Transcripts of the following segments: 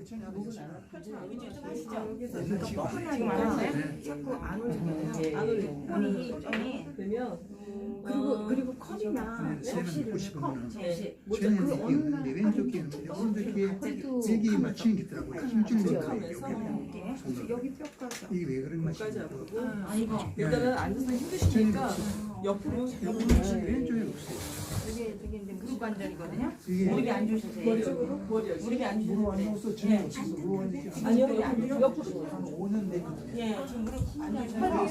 목을 전혀 안 되겠어요. 이제 좀 하시죠. 지금 지금 지금 하세요? 자꾸 안 올리잖아요. 안 올리고. 폰이 점이 그러면 그리고 어, 그리고 컵이나 네, 접시를 먹고 싶으면 접시 쟤는 그 이게 어느 날내 왼쪽 귀는 오른쪽 귀에 여기 맞추는 게 있더라고요. 힘줄 넣고. 여기 뼈까지 이게 왜 그런 맛이. 아프고 아이고 일단은 앉아서 힘드시니까 옆으로 옆으로 왼쪽에 없어요. 이게 저기 이제 무릎 관절이거든요. 이게 무릎이 안 좋으세요. 여기 무릎이 안 좋으세요. 아니요 무릎이 안 옆으로 옆으로 한 5년 됐거든요. 예, 지금 무릎 안 좋으세요.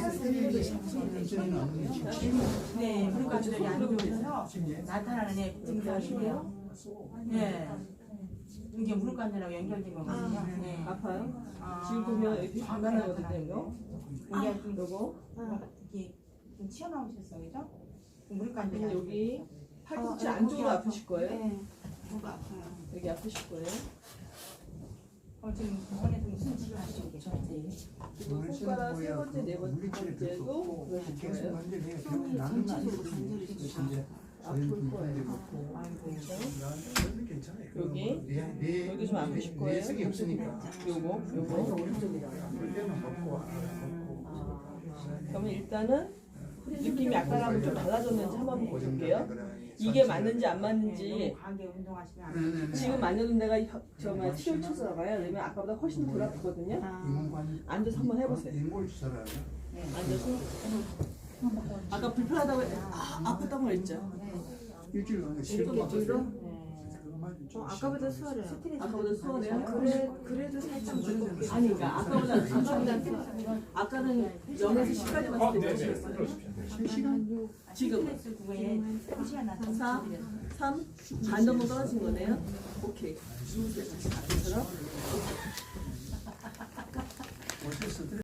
네, 무릎 관절이 안 좋으셔서 나타나는 예, 증상이에요. 예. 이게 무릎 관절하고 연결된 거거든요. 네. 아파요? 아, 지금 보면 여기 단단하거든요 이거 이게 좀 요거 이렇게 좀 튀어나오셨어요, 그죠? 무릎 관절이 여기 팔꿈치 어, 안쪽으로 아프실 거예요 네. 뭐가 아파요? 여기 아프실 거예요 어, 지금 병원에서 무슨 치료 하시고 계셨지? 그리고 손가락 세 번째 네 번째 번째도 그러실 계속 거예요 만져내야 병원에 나는 전체적으로. 관절이 그래서 이제 아플 거예요 괜찮아요. 여기? 내- 내- 여기 좀 아프실 거예요? 내성이 없으니까. 요거 요거 그럴 때는 먹고 안 먹고. 그러면 일단은 느낌이 아까랑은 좀 달라졌는지 한번 그 볼게요. 이게 맞는지 안 맞는지. 과하게 운동하시면 안 네, 돼요. 네, 네. 지금 만져는 데가 혀- 정말 치료 쳐서 나가요. 왜냐면 아까보다 훨씬 덜 아프거든요. 인공관- 앉아서 한번 해보세요. 하나? 앉아서 아까 불편하다고 했- 아, 아프다고 그랬죠? 일주일 가면 일주일 어떠 그거만 좀 아까보다 수월해요. 아까보다 수월해요? 그래, 그래도 살짝 무겁게. 아니 그러니까 아까보다 아까보다 아까는 0에서 10까지만 했을 때 몇이었어요? 실시간? 지금 스트레스 그거에 3시간 나서 사. 3? 반 정도 떨어진 거네요? 오케이. 주무세요 다시 앞에처